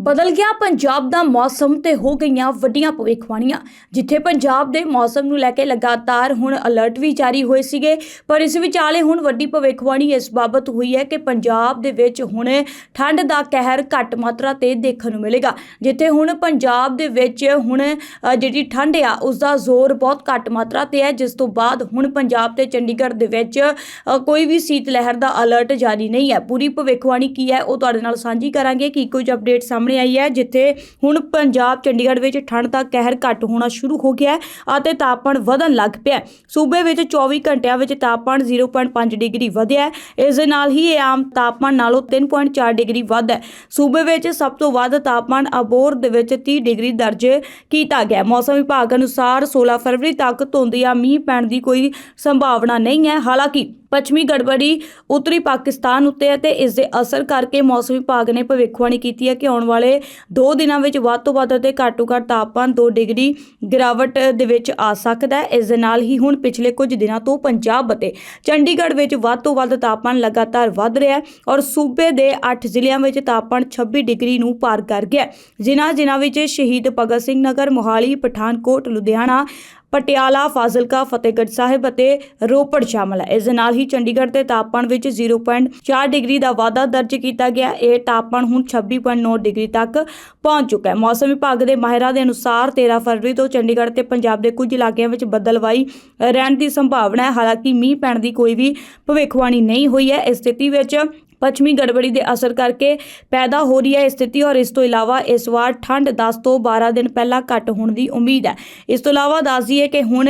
ਬਦਲ ਗਿਆ। ਪੰਜਾਬ ਦਾ ਮੌਸਮ ਤੇ ਹੋ ਗਈਆਂ ਵੱਡੀਆਂ ਭਵਿੱਖਬਾਣੀਆਂ, ਜਿੱਥੇ ਪੰਜਾਬ ਦੇ ਮੌਸਮ ਨੂੰ ਲੈ ਕੇ ਲਗਾਤਾਰ ਹੁਣ ਅਲਰਟ ਵੀ ਜਾਰੀ ਹੋਏ ਸੀਗੇ। ਪਰ ਇਸ ਵਿਚਾਲੇ ਹੁਣ ਵੱਡੀ ਭਵਿੱਖਬਾਣੀ ਇਸ ਬਾਬਤ ਹੋਈ ਹੈ ਕਿ ਪੰਜਾਬ ਦੇ ਵਿੱਚ ਹੁਣ ਠੰਡ ਦਾ ਕਹਿਰ ਘੱਟ ਮਾਤਰਾ ਤੇ ਦੇਖਣ ਨੂੰ ਮਿਲੇਗਾ, ਜਿੱਥੇ ਹੁਣ ਪੰਜਾਬ ਦੇ ਵਿੱਚ ਹੁਣ ਜਿਹੜੀ ਠੰਡ ਆ ਉਸ ਦਾ ਜ਼ੋਰ ਬਹੁਤ ਘੱਟ ਮਾਤਰਾ ਤੇ ਹੈ। ਜਿਸ ਤੋਂ ਬਾਅਦ ਹੁਣ ਪੰਜਾਬ ਤੇ ਚੰਡੀਗੜ੍ਹ ਦੇ ਵਿੱਚ ਕੋਈ ਵੀ ਸੀਤ ਲਹਿਰ ਦਾ ਅਲਰਟ ਜਾਰੀ ਨਹੀਂ ਹੈ। ਪੂਰੀ ਭਵਿੱਖਬਾਣੀ ਕੀ ਹੈ ਉਹ ਤੁਹਾਡੇ ਨਾਲ ਸਾਂਝੀ ਕਰਾਂਗੇ। ਕਿ ਕੁਝ ਅਪਡੇਟ ਸਾਹਮਣੇ ਆਈ ਹੈ, ਜਿੱਥੇ ਹੁਣ ਪੰਜਾਬ ਚੰਡੀਗੜ੍ਹ ਵਿੱਚ ਠੰਡ ਦਾ ਕਹਿਰ ਘੱਟ ਹੋਣਾ ਸ਼ੁਰੂ ਹੋ ਗਿਆ ਹੈ ਅਤੇ ਤਾਪਮਾਨ ਵਧਣ ਲੱਗ ਪਿਆ ਸੂਬੇ ਵਿੱਚ 24 ਘੰਟਿਆਂ ਵਿੱਚ ਤਾਪਮਾਨ 0.5 ਡਿਗਰੀ ਵਧਿਆ ਹੈ। ਇਸ ਦੇ ਨਾਲ ਹੀ ਇਹ ਆਮ ਤਾਪਮਾਨ ਨਾਲੋਂ 3.4 ਡਿਗਰੀ ਵੱਧ ਹੈ। ਸੂਬੇ ਵਿੱਚ ਸਭ ਤੋਂ ਵੱਧ ਤਾਪਮਾਨ ਅਬੋਰ ਦੇ ਵਿੱਚ 30 ਡਿਗਰੀ ਦਰਜ ਕੀਤਾ ਗਿਆ ਮੌਸਮ ਵਿਭਾਗ ਅਨੁਸਾਰ 16 ਫਰਵਰੀ ਤੱਕ ਧੁੰਦ ਜਾਂ ਮੀਂਹ ਪੈਣ ਦੀ ਕੋਈ ਸੰਭਾਵਨਾ ਨਹੀਂ ਹੈ। ਹਾਲਾਂਕਿ ਪੱਛਮੀ ਗੜਬੜੀ ਉੱਤਰੀ ਪਾਕਿਸਤਾਨ ਉੱਤੇ ਹੈ ਤੇ ਇਸ ਦੇ ਅਸਰ ਕਰਕੇ ਮੌਸਮ ਵਿਭਾਗ ਨੇ ਭਵਿੱਖਬਾਣੀ ਕੀਤੀ ਹੈ ਕਿ ਆਉਣ ਵਾਲੇ 2 ਦਿਨਾਂ ਵਿੱਚ ਵੱਧ ਤੋਂ ਵੱਧ ਅਤੇ ਘੱਟ ਤੋਂ ਘੱਟ ਤਾਪਮਾਨ 2 ਡਿਗਰੀ ਗਿਰਾਵਟ ਦੇ ਵਿੱਚ ਆ ਸਕਦਾ ਹੈ। ਇਸ ਦੇ ਨਾਲ ਹੀ ਹੁਣ ਪਿਛਲੇ ਕੁਝ ਦਿਨਾਂ ਤੋਂ ਪੰਜਾਬ ਅਤੇ ਚੰਡੀਗੜ੍ਹ ਵਿੱਚ ਵੱਧ ਤੋਂ ਵੱਧ ਤਾਪਮਾਨ ਲਗਾਤਾਰ ਵੱਧ ਰਿਹਾ ਹੈ ਔਰ ਸੂਬੇ ਦੇ 8 ਜ਼ਿਲ੍ਹਿਆਂ ਵਿੱਚ ਤਾਪਮਾਨ 26 ਡਿਗਰੀ ਨੂੰ ਪਾਰ ਕਰ ਗਿਆ ਜਿਨ੍ਹਾਂ ਜਿਨ੍ਹਾਂ ਵਿੱਚ ਸ਼ਹੀਦ ਭਗਤ ਸਿੰਘ ਨਗਰ, ਮੋਹਾਲੀ, ਪਠਾਨਕੋਟ, ਲੁਧਿਆਣਾ ਪਟਿਆਲਾ, ਫਾਜ਼ਿਲਕਾ, ਫਤਿਹਗੜ੍ਹ ਸਾਹਿਬ ਅਤੇ ਰੋਪੜ ਸ਼ਾਮਲ ਹੈ। ਇਸ ਦੇ ਨਾਲ ਹੀ ਚੰਡੀਗੜ੍ਹ ਦੇ ਤਾਪਮਾਨ ਵਿੱਚ 0.4 ਡਿਗਰੀ ਦਾ ਵਾਧਾ ਦਰਜ ਕੀਤਾ ਗਿਆ। ਇਹ ਤਾਪਮਾਨ ਹੁਣ 26.9 ਡਿਗਰੀ ਤੱਕ ਪਹੁੰਚ ਚੁੱਕਾ ਹੈ। ਮੌਸਮ ਵਿਭਾਗ ਦੇ ਮਾਹਿਰਾਂ ਦੇ ਅਨੁਸਾਰ 13 ਫਰਵਰੀ ਤੋਂ ਚੰਡੀਗੜ੍ਹ ਤੇ ਪੰਜਾਬ ਦੇ ਕੁਝ ਇਲਾਕਿਆਂ ਵਿੱਚ ਬੱਦਲਵਾਈ ਰਹਿਣ ਦੀ ਸੰਭਾਵਨਾ ਹੈ। ਹਾਲਾਂਕਿ ਮੀਂਹ ਪੈਣ ਦੀ ਕੋਈ ਵੀ ਭਵਿੱਖਬਾਣੀ ਨਹੀਂ ਹੋਈ ਹੈ। ਇਸ ਸਥਿਤੀ ਵਿੱਚ ਪੱਛਮੀ ਗੜਬੜੀ ਦੇ ਅਸਰ ਕਰਕੇ ਪੈਦਾ ਹੋ ਰਹੀ ਹੈ ਇਹ ਸਥਿਤੀ ਔਰ ਇਸ ਤੋਂ ਇਲਾਵਾ ਇਸ ਵਾਰ ਠੰਡ 10 ਤੋਂ 12 ਦਿਨ ਪਹਿਲਾਂ ਘੱਟ ਹੋਣ ਦੀ ਉਮੀਦ ਹੈ। ਇਸ ਤੋਂ ਇਲਾਵਾ ਦੱਸ ਦਈਏ ਕਿ ਹੁਣ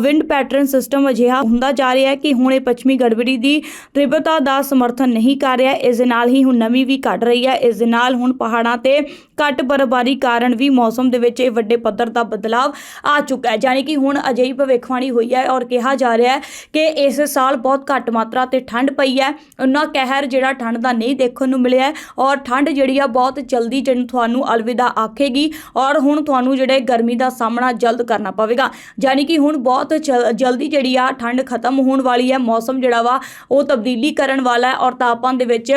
ਵਿੰਡ ਪੈਟਰਨ ਸਿਸਟਮ ਅਜਿਹਾ ਹੁੰਦਾ ਜਾ ਰਿਹਾ ਹੈ ਕਿ ਹੁਣ ਇਹ ਪੱਛਮੀ ਗੜਬੜੀ ਦੀ ਤੀਬਰਤਾ ਦਾ ਸਮਰਥਨ ਨਹੀਂ ਕਰ ਰਿਹਾ। ਇਸ ਦੇ ਨਾਲ ਹੀ ਹੁਣ ਨਮੀ ਵੀ ਘਟ ਰਹੀ ਹੈ। ਇਸ ਦੇ ਨਾਲ ਹੁਣ ਪਹਾੜਾਂ ਤੇ ਘੱਟ ਬਰਫ਼ਬਾਰੀ ਕਾਰਨ ਵੀ ਮੌਸਮ ਦੇ ਵਿੱਚ ਇਹ ਵੱਡੇ ਪੱਧਰ ਦਾ ਬਦਲਾਵ ਆ ਚੁੱਕਾ ਹੈ। ਯਾਨੀ ਕਿ ਹੁਣ ਅਜਿਹੀ ਭਵਿੱਖਬਾਣੀ ਹੋਈ ਹੈ ਔਰ ਕਿਹਾ ਜਾ ਰਿਹਾ ਹੈ ਕਿ ਇਸ ਸਾਲ ਬਹੁਤ ਘੱਟ ਮਾਤਰਾ ਤੇ ਠੰਡ ਪਈ ਹੈ। ਉਹਨਾਂ ਕਹਿਰ ਜਿਹੜਾ ਠੰਡ ਦਾ ਨਹੀਂ ਦੇਖਣ ਨੂੰ ਮਿਲਿਆ ਔਰ ਠੰਡ ਜਿਹੜੀ ਆ ਬਹੁਤ ਜਲਦੀ ਜਿਹਨੂੰ ਤੁਹਾਨੂੰ ਅਲਵਿਦਾ ਆਖੇਗੀ ਔਰ ਹੁਣ ਤੁਹਾਨੂੰ ਜਿਹੜੇ ਗਰਮੀ ਦਾ ਸਾਹਮਣਾ ਜਲਦ ਕਰਨਾ ਪਵੇਗਾ। ਯਾਨੀ ਕਿ ਹੁਣ ਬਹੁਤ ਜਲਦੀ ਜਿਹੜੀ ਆ ਠੰਡ ਖਤਮ ਹੋਣ ਵਾਲੀ ਹੈ, ਮੌਸਮ ਜਿਹੜਾ ਵਾ ਉਹ ਤਬਦੀਲੀ ਕਰਨ ਵਾਲਾ ਹੈ ਔਰ ਤਾਪਮਾਨ ਦੇ ਵਿੱਚ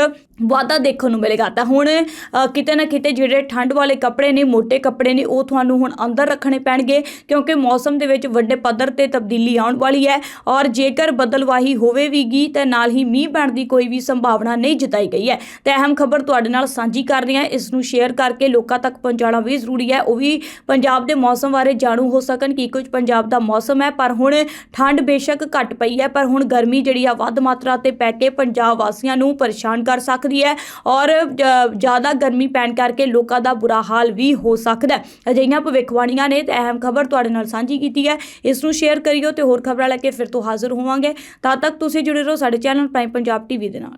ਵਾਧਾ ਦੇਖਣ ਨੂੰ ਮਿਲੇਗਾ। ਤਾਂ ਹੁਣ ਕਿਤੇ ਨਾ ਕਿਤੇ ਜਿਹੜੇ ਠੰਡ ਵਾਲੇ ਕੱਪੜੇ ਨੇ ਮੋٹے ਕੱਪੜੇ ਨੇ, ਉਹ ਤੁਹਾਨੂੰ ਹੁਣ ਅੰਦਰ ਰੱਖਣੇ ਪੈਣਗੇ ਕਿਉਂਕਿ ਮੌਸਮ ਦੇ ਵਿੱਚ ਵੱਡੇ ਪੱਧਰ ਤੇ ਤਬਦੀਲੀ ਆਉਣ ਵਾਲੀ ਹੈ ਔਰ ਜੇਕਰ ਬਦਲਵਾਹੀ ਹੋਵੇਗੀ ਤਾਂ ਨਾਲ ਹੀ ਮੀਂਹ ਪੈਣ ਦੀ ਕੋਈ ਵੀ ਸੰਭਾਵਨਾ ਨਹੀਂ ਜਤਾਈ ਗਈ ਹੈ। ਤੇ ਅਹਿਮ ਖਬਰ ਤੁਹਾਡੇ ਨਾਲ ਸਾਂਝੀ ਕਰ ਰਹੀ ਹਾਂ। ਇਸ ਨੂੰ ਸ਼ੇਅਰ ਕਰਕੇ ਲੋਕਾਂ ਤੱਕ ਪਹੁੰਚਾਉਣਾ ਵੀ ਜ਼ਰੂਰੀ ਹੈ। ਉਹ ਵੀ ਪੰਜਾਬ ਦੇ ਮੌਸਮ ਬਾਰੇ ਜਾਣੂ ਹੋ ਸਕਣ ਕਿ ਕੁਝ ਪੰਜਾਬ ਦਾ ਮੌਸਮ ਹੈ, ਪਰ ਹੁਣ ਠੰਡ ਬੇਸ਼ੱਕ ਘਟ ਪਈ ਹੈ। ਪਰ ਹੁਣ ਗਰਮੀ ਜਿਹੜੀ ਆ, ਵੱਧ ਮਾਤਰਾ ਤੇ ਪੈ ਕੇ ਪੰਜਾਬ ਵਾਸੀਆਂ ਨੂੰ ਪਰੇਸ਼ਾਨ ਕਰ ਸਕਦੀ ਹੈ ਔਰ ਜ਼ਿਆਦਾ ਗਰਮੀ ਪੈਣ ਕਰਕੇ ਲੋਕਾਂ ਦਾ ਬੁਰਾ ਹਾਲ ਵੀ ਹੋ ਸਕਦਾ ਹੈ। ਅਜਿਹੀਆਂ ਭਵਿੱਖਬਾਣੀਆਂ ਨੇ ਤੇ ਅਹਿਮ ਖਬਰ ਤੁਹਾਡੇ ਨਾਲ ਸਾਂਝੀ ਕੀਤੀ ਹੈ। ਇਸ ਨੂੰ ਸ਼ੇਅਰ ਕਰਿਓ ਤੇ ਹੋਰ ਖਬਰਾਂ ਲੈ ਕੇ ਫਿਰ ਤੋਂ ਹਾਜ਼ਰ ਹੋਵਾਂਗੇ। ਤਦ ਤੱਕ ਤੁਸੀਂ ਜੁੜੇ ਰਹੋ ਸਾਡੇ ਚੈਨਲ ਪ੍ਰਾਈਮ ਪੰਜਾਬ ਟੀਵੀ ਦੇ ਨਾਲ।